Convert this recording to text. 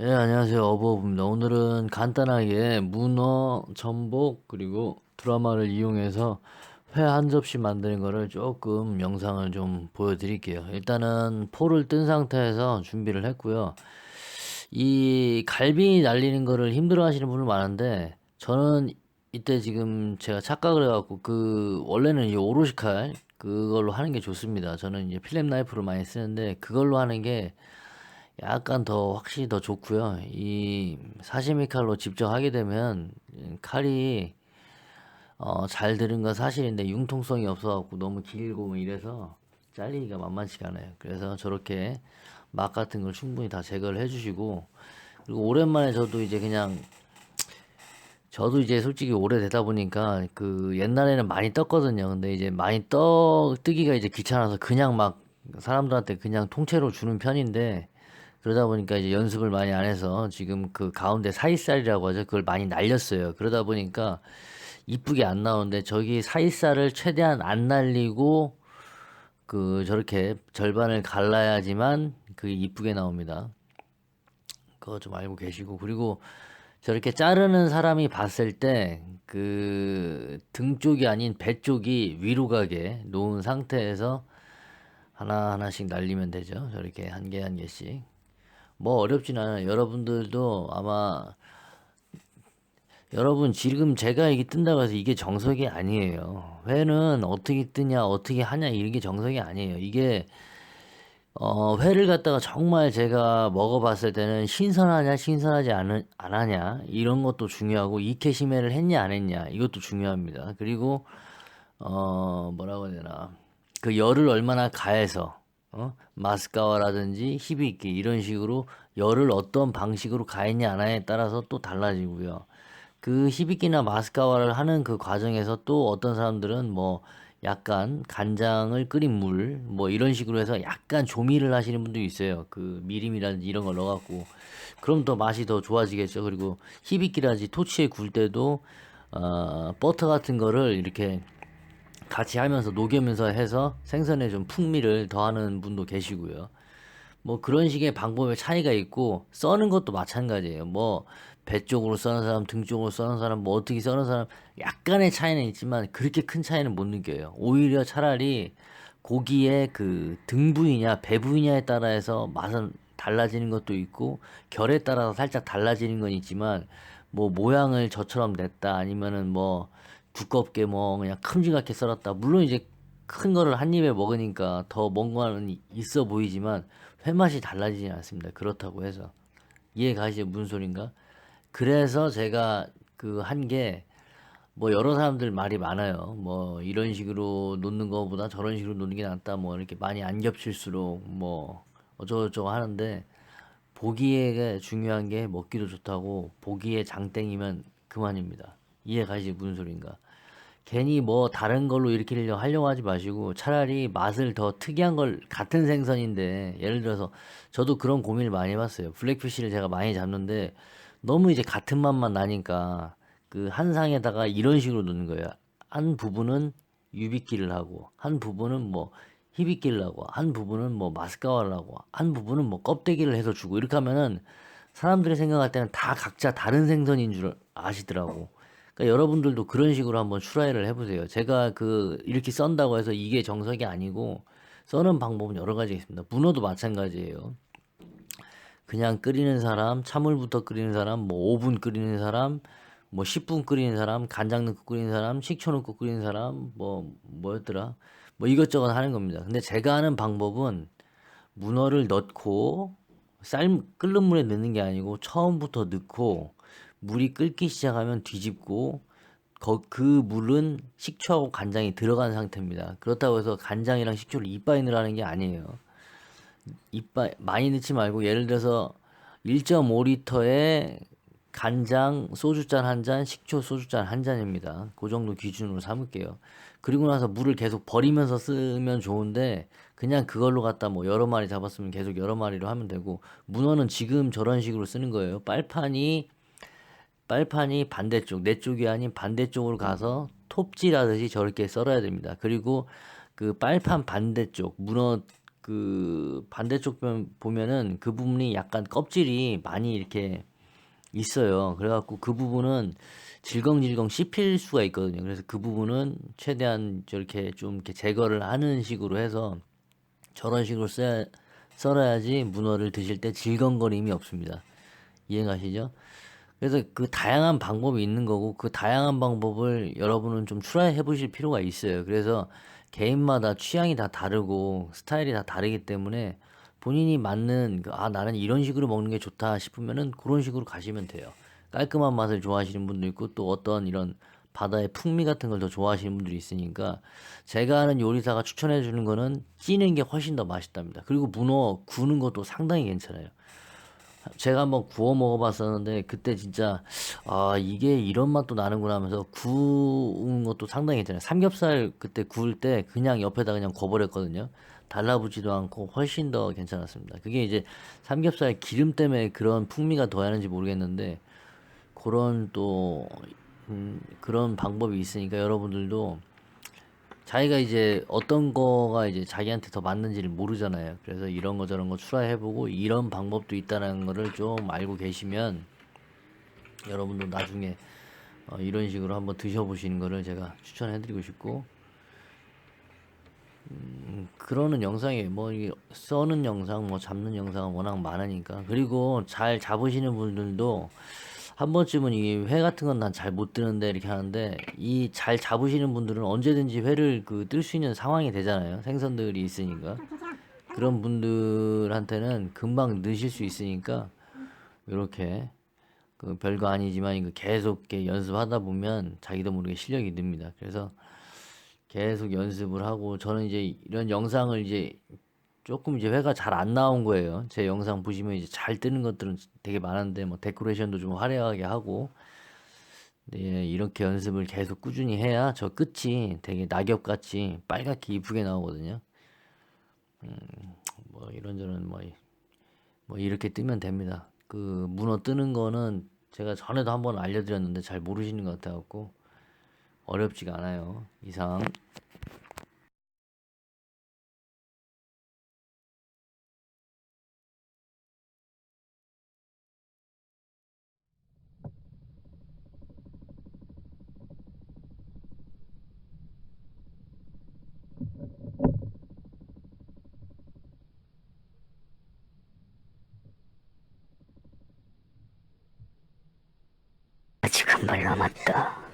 예, 안녕하세요. 어버브입니다. 오늘은 간단하게 문어, 전복, 그리고 드라마를 이용해서 회 한 접시 만드는 거를 조금 영상을 좀 보여드릴게요. 일단은 포를 뜬 상태에서 준비를 했고요. 이 갈비 날리는 거를 힘들어 하시는 분들 많은데, 저는 이때 지금 제가 착각을 해갖고, 그, 원래는 이 오롯이 칼, 그걸로 하는 게 좋습니다. 저는 이제 필름 나이프를 많이 쓰는데, 그걸로 하는 게 약간 더 확실히 더 좋고요. 이 사시미 칼로 직접 하게 되면 칼이 어, 잘 들은 건 사실인데 융통성이 없어갖고 너무 길고 뭐 이래서 잘리기가 만만치가 않아요. 그래서 저렇게 막 같은 걸 충분히 다 제거를 해주시고 그리고 오랜만에 저도 이제 그냥 저도 이제 솔직히 오래되다 보니까 그 옛날에는 많이 떴거든요. 근데 이제 많이 떠 뜨기가 이제 귀찮아서 그냥 막 사람들한테 그냥 통째로 주는 편인데 그러다 보니까 이제 연습을 많이 안 해서 지금 그 가운데 사이살이라고 하죠. 그걸 많이 날렸어요. 그러다 보니까 이쁘게 안 나오는데 저기 사이살을 최대한 안 날리고 그 저렇게 절반을 갈라야지만 그게 이쁘게 나옵니다. 그거 좀 알고 계시고 그리고 저렇게 자르는 사람이 봤을 때 그 등 쪽이 아닌 배 쪽이 위로 가게 놓은 상태에서 하나 하나씩 날리면 되죠. 저렇게 한 개 한 개씩. 뭐 어렵진 않아요. 여러분들도 아마 여러분 지금 제가 이게 뜬다고 해서 이게 정석이 아니에요. 회는 어떻게 뜨냐 어떻게 하냐 이게 정석이 아니에요. 이게 어, 회를 갖다가 정말 제가 먹어봤을 때는 신선하냐 신선하지 않, 안 하냐 이런 것도 중요하고 이케시메를 했냐 안 했냐 이것도 중요합니다. 그리고 어 뭐라고 해야 되나 그 열을 얼마나 가해서 어? 마스카와라든지 히비키 이런 식으로 열을 어떤 방식으로 가했냐 안 하냐에 따라서 또 달라지고요. 그 히비키나 마스카와를 하는 그 과정에서 또 어떤 사람들은 뭐 약간 간장을 끓인 물 뭐 이런 식으로 해서 약간 조미를 하시는 분도 있어요. 그 미림이라든지 이런 걸 넣어갖고 그럼 더 맛이 더 좋아지겠죠. 그리고 히비키라든지 토치에 굴 때도 어, 버터 같은 거를 이렇게 같이 하면서 녹이면서 해서 생선에 좀 풍미를 더하는 분도 계시고요. 뭐 그런 식의 방법의 차이가 있고 써는 것도 마찬가지예요. 뭐 배 쪽으로 써는 사람, 등 쪽으로 써는 사람, 뭐 어떻게 써는 사람 약간의 차이는 있지만 그렇게 큰 차이는 못 느껴요. 오히려 차라리 고기의 그 등 부위냐 배 부위냐에 따라서 맛은 달라지는 것도 있고 결에 따라서 살짝 달라지는 건 있지만 뭐 모양을 저처럼 냈다 아니면은 뭐 두껍게 뭐 그냥 큼지막하게 썰었다. 물론 이제 큰 거를 한 입에 먹으니까 더 뭔가는 있어 보이지만 회맛이 달라지지 않습니다. 그렇다고 해서 이해 가시죠? 무슨 소린가? 그래서 제가 그 한 게 뭐 여러 사람들 말이 많아요. 뭐 이런 식으로 놓는 거보다 저런 식으로 놓는 게 낫다. 뭐 이렇게 많이 안 겹칠수록 뭐 어쩌고저쩌고 하는데 보기에 중요한 게 먹기도 좋다고 보기에 장땡이면 그만입니다. 이해 가시죠? 무슨 소린가? 괜히 뭐 다른 걸로 이렇게 하려고 하지 마시고 차라리 맛을 더 특이한 걸 같은 생선인데 예를 들어서 저도 그런 고민을 많이 해봤어요. 블랙피쉬를 제가 많이 잡는데 너무 이제 같은 맛만 나니까 그 한 상에다가 이런 식으로 넣는 거예요. 한 부분은 유비끼를 하고 한 부분은 뭐 히비끼를 하고 한 부분은 뭐 마스카와를 하고 한 부분은 뭐 껍데기를 해서 주고 이렇게 하면은 사람들이 생각할 때는 다 각자 다른 생선인 줄 아시더라고. 그러니까 여러분들도 그런 식으로 한번 트라이를 해보세요. 제가 그 이렇게 썬다고 해서 이게 정석이 아니고 써는 방법은 여러 가지 있습니다. 문어도 마찬가지예요. 그냥 끓이는 사람, 찬물부터 끓이는 사람, 뭐 5분 끓이는 사람, 뭐 10분 끓이는 사람, 간장 넣고 끓이는 사람, 식초 넣고 끓이는 사람, 뭐 뭐였더라? 뭐 이것저것 하는 겁니다. 근데 제가 하는 방법은 문어를 넣고 쌀 끓는 물에 넣는 게 아니고 처음부터 넣고 물이 끓기 시작하면 뒤집고 거, 그 물은 식초하고 간장이 들어간 상태입니다. 그렇다고 해서 간장이랑 식초를 이빠이 넣으라는 게 아니에요. 이빠 많이 넣지 말고 예를 들어서 1.5리터에 간장 소주잔 한 잔, 식초 소주잔 한 잔입니다. 그 정도 기준으로 삼을게요. 그리고 나서 물을 계속 버리면서 쓰면 좋은데 그냥 그걸로 갖다 뭐 여러 마리 잡았으면 계속 여러 마리로 하면 되고 문어는 지금 저런 식으로 쓰는 거예요. 빨판이 빨판이 반대쪽, 내 쪽이 아닌 반대쪽으로 가서 톱질하듯이 저렇게 썰어야 됩니다. 그리고 그 빨판 반대쪽, 문어 그 반대쪽 면 보면은 그 부분이 약간 껍질이 많이 이렇게 있어요. 그래갖고 그 부분은 질겅질겅 씹힐 수가 있거든요. 그래서 그 부분은 최대한 저렇게 좀 이렇게 제거를 하는 식으로 해서 저런 식으로 써야, 썰어야지 문어를 드실 때 질겅거림이 없습니다. 이해가시죠? 그래서 그 다양한 방법이 있는 거고 그 다양한 방법을 여러분은 좀 트라이 해 보실 필요가 있어요. 그래서 개인마다 취향이 다 다르고 스타일이 다 다르기 때문에 본인이 맞는 그, 아 나는 이런 식으로 먹는 게 좋다 싶으면은 그런 식으로 가시면 돼요. 깔끔한 맛을 좋아하시는 분도 있고 또 어떤 이런 바다의 풍미 같은 걸 더 좋아하시는 분들이 있으니까 제가 아는 요리사가 추천해 주는 거는 찌는 게 훨씬 더 맛있답니다. 그리고 문어 구는 것도 상당히 괜찮아요. 제가 한번 구워 먹어봤었는데 그때 진짜 아 이게 이런 맛도 나는구나 하면서 구운 것도 상당히 괜찮아요. 삼겹살 그때 구울 때 그냥 옆에다 그냥 구워버렸거든요. 달라붙지도 않고 훨씬 더 괜찮았습니다. 그게 이제 삼겹살 기름 때문에 그런 풍미가 더하는지 모르겠는데 그런 또 음, 그런 방법이 있으니까 여러분들도 자기가 이제 어떤 거가 이제 자기한테 더 맞는지를 모르잖아요. 그래서 이런 거 저런 거 추라해보고 이런 방법도 있다는 거를 좀 알고 계시면 여러분도 나중에 어, 이런 식으로 한번 드셔보시는 거를 제가 추천해드리고 싶고 음, 그러는 영상이 뭐 써는 영상, 뭐 잡는 영상은 워낙 많으니까 그리고 잘 잡으시는 분들도 한 번쯤은 이 회 같은 건 난 잘 못 드는데 이렇게 하는데 이 잘 잡으시는 분들은 언제든지 회를 그 뜰 수 있는 상황이 되잖아요. 생선들이 있으니까 그런 분들한테는 금방 넣으실 수 있으니까 이렇게 그 별거 아니지만 이거 계속 이렇게 연습하다 보면 자기도 모르게 실력이 늡니다. 그래서 계속 연습을 하고 저는 이제 이런 영상을 이제 조금 이제 회가 잘 안 나온 거예요. 제 영상 보시면 이제 잘 뜨는 것들은 되게 많은데 뭐 데코레이션도 좀 화려하게 하고 네, 이렇게 연습을 계속 꾸준히 해야 저 끝이 되게 낙엽같이 빨갛게 이쁘게 나오거든요. 음, 뭐 이런저런 뭐, 이- 뭐 이렇게 뜨면 됩니다. 그 문어 뜨는 거는 제가 전에도 한번 알려드렸는데 잘 모르시는 것 같아갖고 어렵지가 않아요. 이상. 한발 남았다.